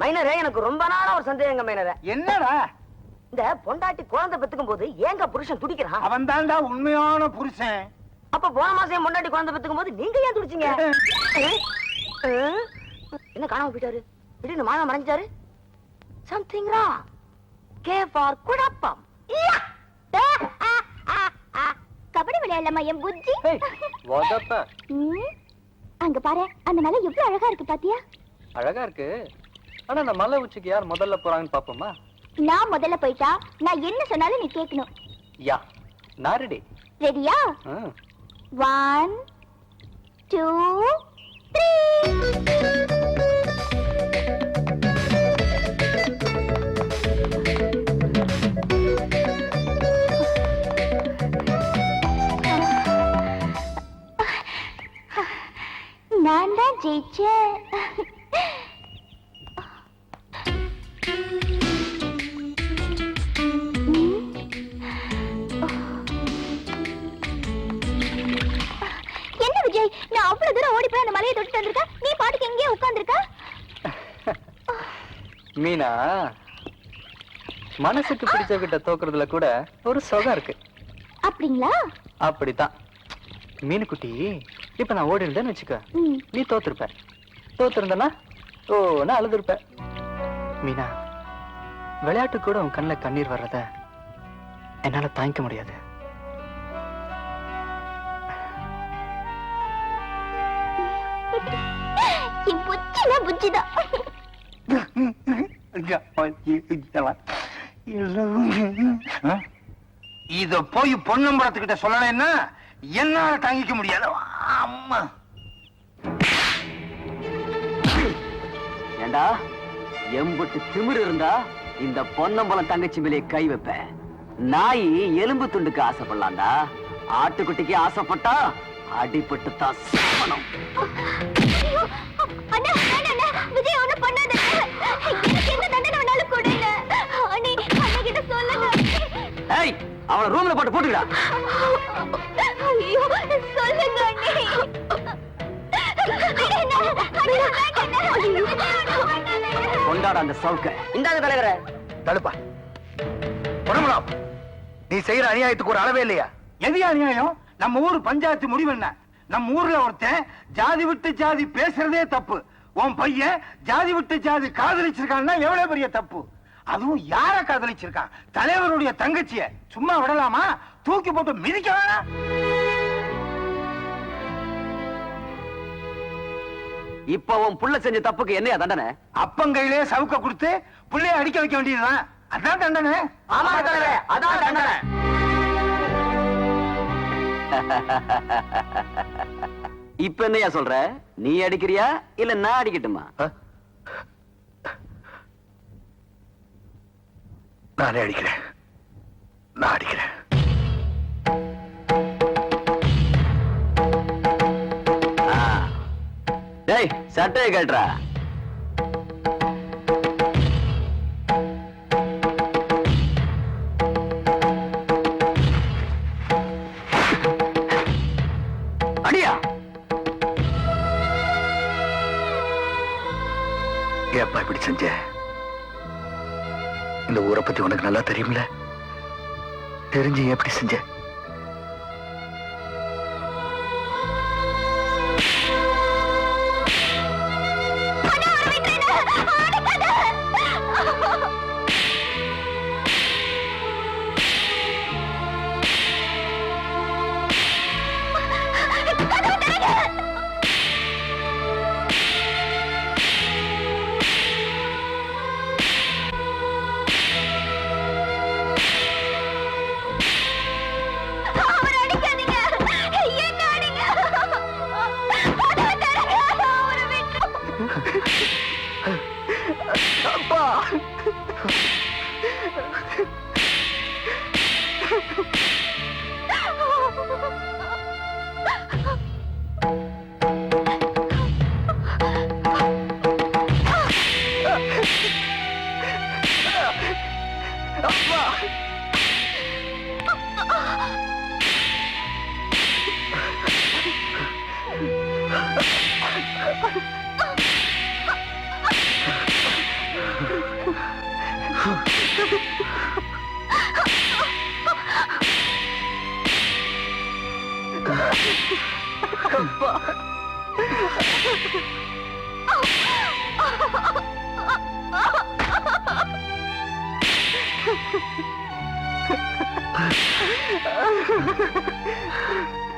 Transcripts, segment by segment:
மைனரே எனக்கு ரொம்ப நாளா ஒரு சந்தேகங்க மைனரே. என்னடா? இந்த பொண்டாட்டி குழந்தை பெத்துக்கும் போது ஏங்க புருஷன் துடிக்கிறான்? அவன் தான்டா உண்மையான புருஷன். அப்ப போன மாசம் பொண்டாட்டி குழந்தை பெத்துக்கும் போது நீங்க ஏன் துடிச்சீங்க? என்ன காணாம போயிட்டாரு? திடீர்னு மாதம் மறைஞ்சாரு? சம்திங் ரா கே ஃபார் குழப்பம்! கபடி விளையாடலாமா என் புத்தி அங்க பாரு அந்த மலை எவ்வளவு அழகா இருக்கு பாத்தியா? அழகா இருக்கு. ஆனா அந்த மலை உச்சிக்கு யார் முதல்ல போறாங்கன்னு பாப்போமா நான் முதல்ல போயிட்டா நான் என்ன சொன்னாலும் நீ கேட்கணும். யா நான் ரெடி ரெடியா ஒன் டூ மீனா மனசுக்கு பிடிச்சவகிட்ட தோக்குறதுல கூட ஒரு சுகம் இருக்கு. அப்படிங்களா? அப்படித்தான். மீனுக்குட்டி இப்ப நான் ஓடி இருந்தேன்னு வச்சுக்க. நீ தோத்துருப்ப. தோத்துருந்தனா ஓ நான் அழுதுருப்ப. மீனா விளையாட்டு கூட உன் கண்ணுல கண்ணீர் வர்றத என்னால தாங்கிக்க முடியாது. புச்சிதான் இத போய் பொன்னம்பலத்துக்கிட்ட சொல்லலைன்னா என்னால தாங்கிக்க முடியாது. அம்மா. ஏண்டா? எம்புட்டு திமிரு இருந்தா இந்த பொன்னம்பலம் தங்கச்சி மேலே கை வைப்பேன் நாய் எலும்பு துண்டுக்கு ஆசைப்படலாம்டா. ஆட்டுக்குட்டிக்கு ஆசைப்பட்டா அடிபட்டு தான் ஐயோ, அண்ணா, அண்ணா, அண்ணா, விஜய் ஒண்ணும் பண்ணாத. ஏய் ரூம்ல போட்டு போட்டுக்கடா ஐயோ, சொல்லுங்க அண்ணி. கொண்டாட அந்த சவுக்க இந்தாங்க தலைவரே தடுப்பா பொன்னம்பலம் நீ செய்யற அநியாயத்துக்கு ஒரு அளவே இல்லையா எது அநியாயம் நம்ம ஊர் பஞ்சாயத்து முடிவு என்ன நம்ம ஊர்ல ஒருத்தன் ஜாதி விட்டு ஜாதி பேசுறதே தப்பு உன் பையன் ஜாதி விட்டு ஜாதி காதலிச்சிருக்கான்னா எவ்வளவு பெரிய தப்பு? அதுவும் யார காதலிச்சிருக்கான்? தலைவருடைய தங்கச்சிய சும்மா விடலாமா? தூக்கி போட்டு மிதிக்க வேணாம். இப்ப உன் புள்ள செஞ்ச தப்புக்கு என்னையா தண்டனை? அப்பங்கையிலே சவுக்க கொடுத்து புள்ளைய அடிக்க வைக்க வேண்டியதுதான். அதான் தண்டனை. ஆமா தலைவரே அதான் தண்டனை. இப்ப என்னையா சொல்ற? நீ அடிக்கிறியா? இல்ல நான் அடிக்கட்டுமா? நானே அடிக்கிறேன். நான் அடிக்கிறேன். சட்டையை கேட்டுறா. செஞ்ச? இந்த ஊரை பத்தி உனக்கு நல்லா தெரியும்ல? தெரிஞ்சு எப்படி செஞ்சேன்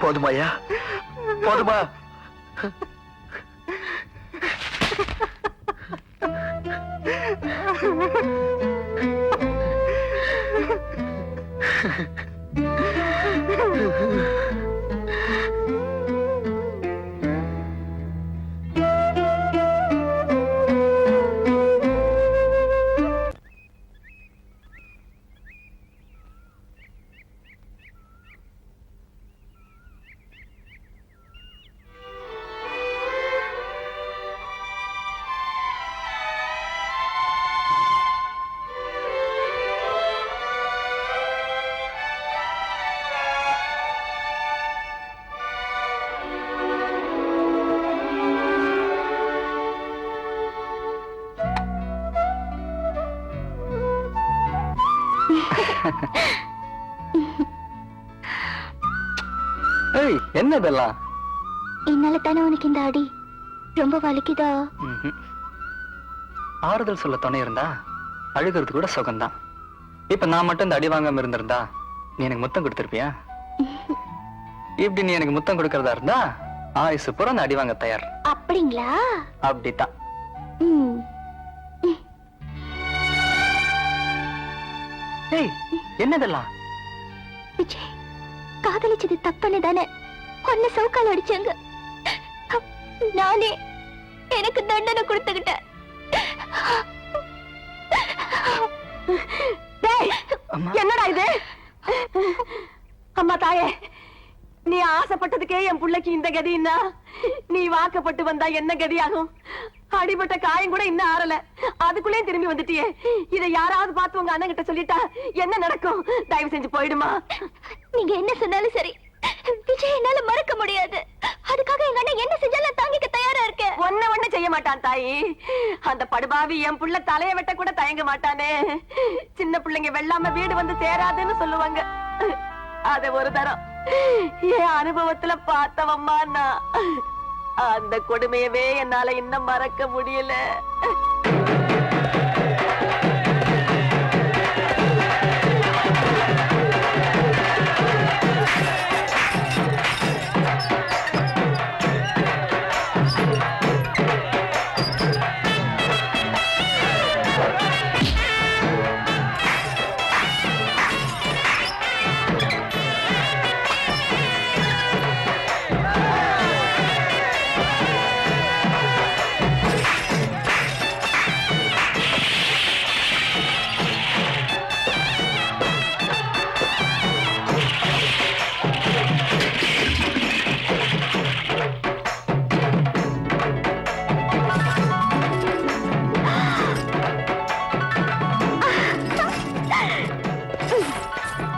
Pode, Maia? Pode, Maia? Ha ha ha. ஏய் என்ன இதெல்லாம் என்னால தானே உனக்கு இந்த அடி? ரொம்ப வலிக்குதா. ஆறுதல் சொல்ல துணை இருந்தா அழுகிறது கூட சுகம்தான். இப்ப நான் மட்டும் இந்த அடி வாங்காம இருந்திருந்தா நீ எனக்கு முத்தம் கொடுத்திருப்பியா? இப்படி நீ எனக்கு முத்தம் கொடுக்கறதா இருந்தா ஆயுசு பூரா அந்த அடி வாங்க தயார். அப்படிங்களா? அப்படித்தான். என்னதெல்லாம்? விஜய் காதலிச்சது தப்புன்னு தானே ஒன்னு சவுக்கால் அடிச்சாங்க. நானே எனக்கு தண்டனை கொடுத்துக்கிட்டேன். என்னடா இது? அம்மா தாயே நீ ஆசைப்பட்டதுக்கே என் புள்ளைக்கு இந்த கதின்னா நீ வாக்கப்பட்டு வந்தா என்ன கதியாகும்? அடிபட்ட காயம் கூட இன்னும் ஆறல. அதுக்குள்ளே திரும்பி வந்துட்டியே. இதை யாராவது பார்த்து உங்க அண்ணன் கிட்ட சொல்லிட்டா என்ன நடக்கும்? தயவு செஞ்சு போயிடுமா. நீங்க என்ன சொன்னாலும் சரி. விஜய் என்னால மறக்க முடியாது. அதுக்காக எங்க அண்ணன் என்ன செஞ்சாலும் தாங்கிக்க தயாரா இருக்கேன். ஒன்ன ஒண்ணு செய்ய மாட்டான் தாயி. அந்த படுபாவி என் புள்ள தலைய வெட்ட கூட தயங்க மாட்டானே. சின்ன பிள்ளைங்க வெள்ளாம வீடு வந்து சேராதுன்னு சொல்லுவாங்க. அத ஒரு தரம். என் அனுபவத்துல பார்த்தவம்மா நான். அந்த கொடுமையவே என்னால இன்னும் மறக்க முடியல.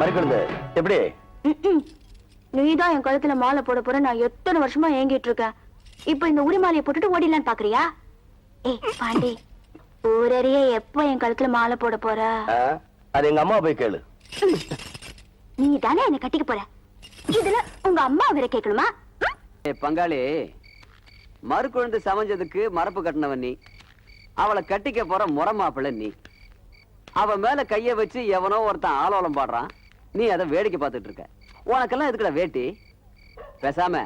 மறுக்கிறது எப்படி? நீதான் என் கழுத்துல மாலை போட போற நான் எத்தனை வருஷமா ஏங்கிட்டு இருக்கேன். இப்ப இந்த உரி மாலையை போட்டுட்டு ஓடிடலான்னு பாக்குறியா? ஏய் பாண்டி ஊரறிய எப்ப என் கழுத்துல மாலை போட போற? அது எங்க அம்மா போய் கேளு. நீ தானே என்ன கட்டிக்க போற? இதுல உங்க அம்மா வேற கேட்கணுமா? பங்காளி மறுக்குழந்து சமைஞ்சதுக்கு மரப்பு கட்டினவன் நீ. அவளை கட்டிக்க போற முறை மாப்பிள்ளை நீ. அவ மேல கைய வச்சு எவனோ ஒருத்தன் ஆலோலம் பாடுறான். நீ அதை வேடிக்கை பார்த்துட்டு இருக்க. உனக்கெல்லாம் எதுக்குடா வேட்டி? பேசாம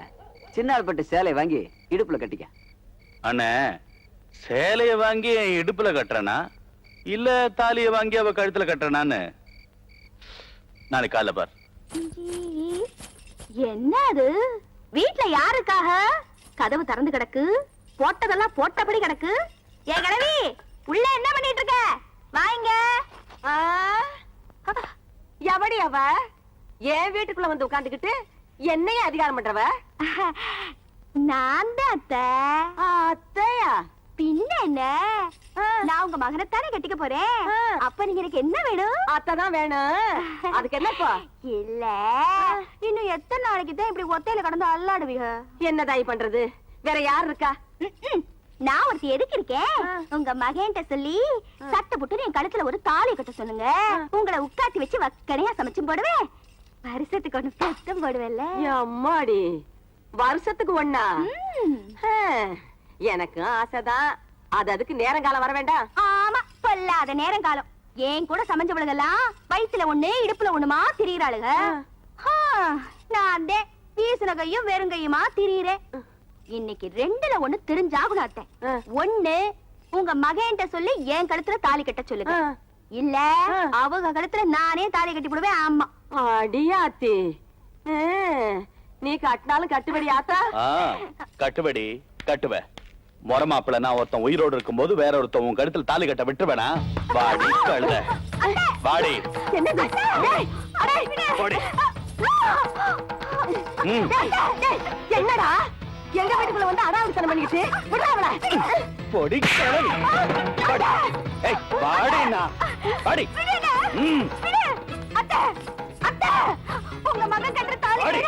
சின்னாள்பட்டு சேலை வாங்கி இடுப்புல கட்டிக்க. அண்ணே சேலைய வாங்கி என் இடுப்புல கட்டுறனா? இல்ல தாலிய வாங்கி அவ கழுத்துல கட்டுறனான்னு? நாளைக்கு காலைல பார். என்ன அது? வீட்ல யாருக்காக? கதவு திறந்து கிடக்கு. போட்டதெல்லாம் போட்டபடி கிடக்கு. ஏ கிழவி உள்ள என்ன பண்ணிட்டு இருக்க? வாங்க. எவடி அவ? என் வீட்டுக்குள்ள வந்து உட்கார்ந்துகிட்டு என்னைய அதிகாரம் பண்றவ? நான் தான் அத்தை. அத்தையா? பின்ன என்ன? நான் உங்க மகனைத்தானே கட்டிக்க போறேன். அப்ப நீங்க எனக்கு என்ன வேணும்? அத்தை தான் வேணும். அதுக்கு என்னப்பா இல்ல. இன்னும் எத்தனை நாளைக்கு தான் இப்படி ஒத்தையில கடந்து அல்லாடுவீங்க? என்ன தாய் பண்றது? வேற யார் இருக்கா. நான் ஒருத்தி எதுக்கு இருக்கேன்? உங்க மகன்கிட்ட சொல்லி சட்டை போட்டு என் கழுத்துல ஒரு தாலி கட்ட சொல்லுங்க. உங்களை உட்காத்தி வச்சு வக்கனையா சமைச்சும் போடுவேன். வருஷத்துக்கு ஒண்ணு பத்தம் போடுவேல்ல அம்மாடி வருஷத்துக்கு ஒண்ணா? ம். எனக்கு ஆசைதான். அது அதுக்கு நேரங்காலம் வர வேண்டாம். ஆமா பொல்லாத நேரங்காலம். ஏன் கூட சமைஞ்சவளுகெல்லாம் வயித்துல ஒண்ணு இடுப்புல ஒண்ணுமா திரியிறாளுக ஆ, நான் தான் வீசுன கையும் வெறுங்கையுமா திரியிறேன். இன்னைக்கு ரெண்டுல ஒண்ணு தெரிஞ்சாகணும் அத்தை. ஒண்ணு உங்க மகன்கிட்ட சொல்லி என் கழுத்துல தாலி கட்ட சொல்லுங்க. இல்ல. அவங்க கழுத்துல நானே தாலி கட்டி போடுவேன் ஆமா அடியாத்தி. நீ கட்டினாலும் கட்டுபடி ஆத்தா. கட்டுபடி கட்டுவ. முறை மாப்பிள்ள நான் ஒருத்தன் உயிரோடு இருக்கும்போது வேற ஒருத்தன் உன் கழுத்துல தாலி கட்ட விட்டுவேனா வாடி கழுத. வாடி. என்னடா? எங்க வீட்டுக்குள்ள வந்து அடாவடித்தனம் பண்ணிக்கிட்டு விடாவல பொடி கிழவி. வாடி. ஏய், வாடிண்ணா. வாடி. ம். அத்தை அத்தை உங்க மகன் கட்டுற தாலி.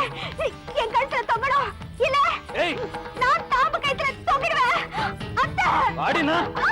என் கழுத்துல தொங்கணும் இல்ல ஏய், நான் தாம்பு கழுத்துல தொங்கிடுவேன் அத்தை. ஆ!